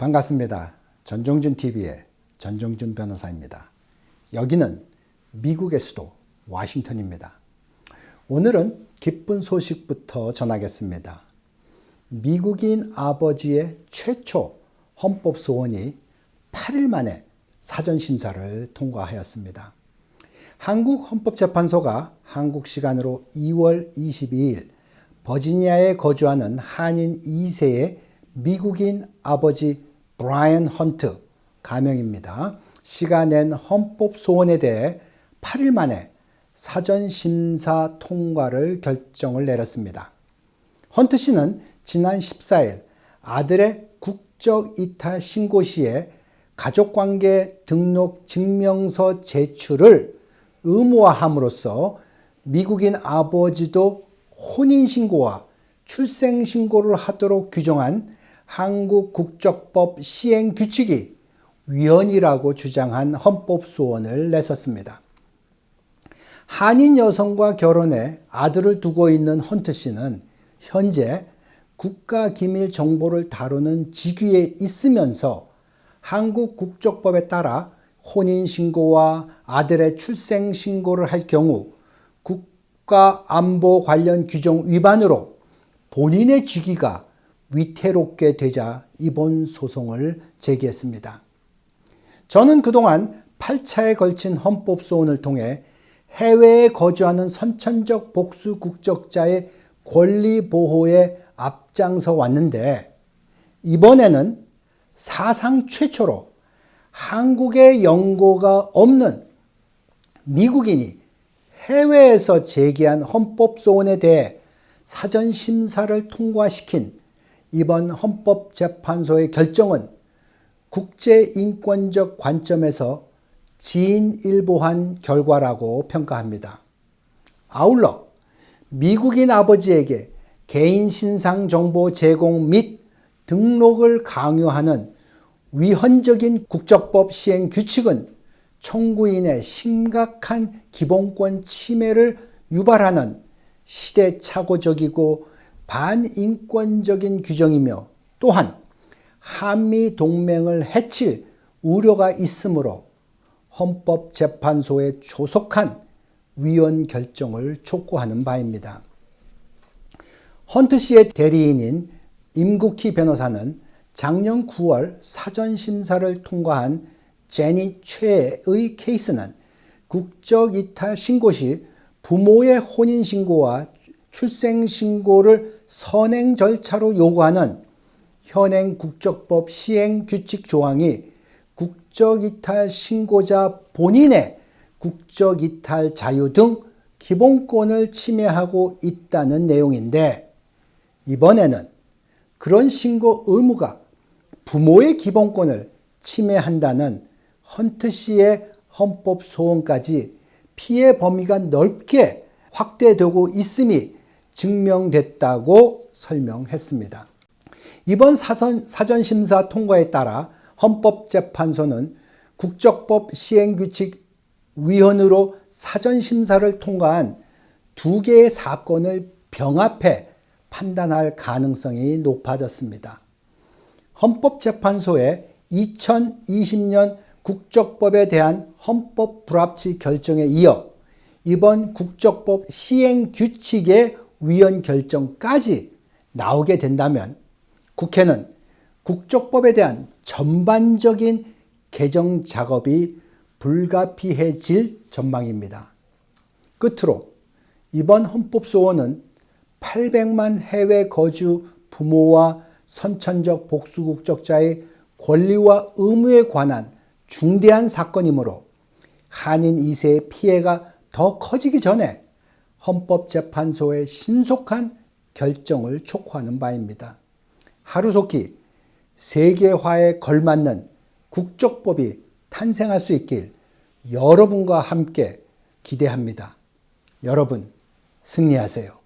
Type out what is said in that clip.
반갑습니다. 전종준 TV의 전종준 변호사입니다. 여기는 미국의 수도 워싱턴입니다. 오늘은 기쁜 소식부터 전하겠습니다. 미국인 아버지의 최초 헌법 소원이 8일 만에 사전 심사를 통과하였습니다. 한국 헌법재판소가 한국 시간으로 2월 22일 버지니아에 거주하는 한인 2세의 미국인 아버지 브라이언 헌트 가명입니다. 시가 낸 헌법 소원에 대해 8일 만에 사전 심사 통과를 결정을 내렸습니다. 헌트 씨는 지난 14일 아들의 국적 이탈 신고 시에 가족관계 등록 증명서 제출을 의무화함으로써 미국인 아버지도 혼인신고와 출생신고를 하도록 규정한 한국 국적법 시행 규칙이 위헌이라고 주장한 헌법 소원을 냈었습니다. 한인 여성과 결혼해 아들을 두고 있는 헌트 씨는 현재 국가 기밀 정보를 다루는 직위에 있으면서 한국 국적법에 따라 혼인 신고와 아들의 출생 신고를 할 경우 국가 안보 관련 규정 위반으로 본인의 직위가 위태롭게 되자 이번 소송을 제기했습니다. 저는 그동안 8차에 걸친 헌법 소원을 통해 해외에 거주하는 선천적 복수 국적자의 권리 보호에 앞장서 왔는데 이번에는 사상 최초로 한국의 연고가 없는 미국인이 해외에서 제기한 헌법 소원에 대해 사전 심사를 통과시킨 이번 헌법재판소의 결정은 국제인권적 관점에서 진일보한 결과라고 평가합니다. 아울러 미국인 아버지에게 개인 신상 정보 제공 및 등록을 강요하는 위헌적인 국적법 시행 규칙은 청구인의 심각한 기본권 침해를 유발하는 시대착오적이고 반인권적인 규정이며 또한 한미 동맹을 해칠 우려가 있으므로 헌법재판소의 조속한 위헌 결정을 촉구하는 바입니다. 헌트 씨의 대리인인 임국희 변호사는 작년 9월 사전 심사를 통과한 제니 최의 케이스는 국적 이탈 신고 시 부모의 혼인 신고와 출생 신고를 선행 절차로 요구하는 현행 국적법 시행 규칙 조항이 국적 이탈 신고자 본인의 국적 이탈 자유 등 기본권을 침해하고 있다는 내용인데 이번에는 그런 신고 의무가 부모의 기본권을 침해한다는 헌트 씨의 헌법 소원까지 피해 범위가 넓게 확대되고 있음이 증명됐다고 설명했습니다. 이번 사전, 사전심사 통과에 따라 헌법재판소는 국적법 시행규칙 위헌으로 사전심사를 통과한 두 개의 사건을 병합해 판단할 가능성이 높아졌습니다. 헌법재판소의 2020년 국적법에 대한 헌법 불합치 결정에 이어 이번 국적법 시행 규칙의 위헌 결정까지 나오게 된다면 국회는 국적법에 대한 전반적인 개정 작업이 불가피해질 전망입니다. 끝으로 이번 헌법소원은 800만 해외 거주 부모와 선천적 복수 국적자의 권리와 의무에 관한 중대한 사건이므로 한인 2세의 피해가 더 커지기 전에 헌법재판소의 신속한 결정을 촉구하는 바입니다. 하루속히 세계화에 걸맞는 국적법이 탄생할 수 있길 여러분과 함께 기대합니다. 여러분, 승리하세요.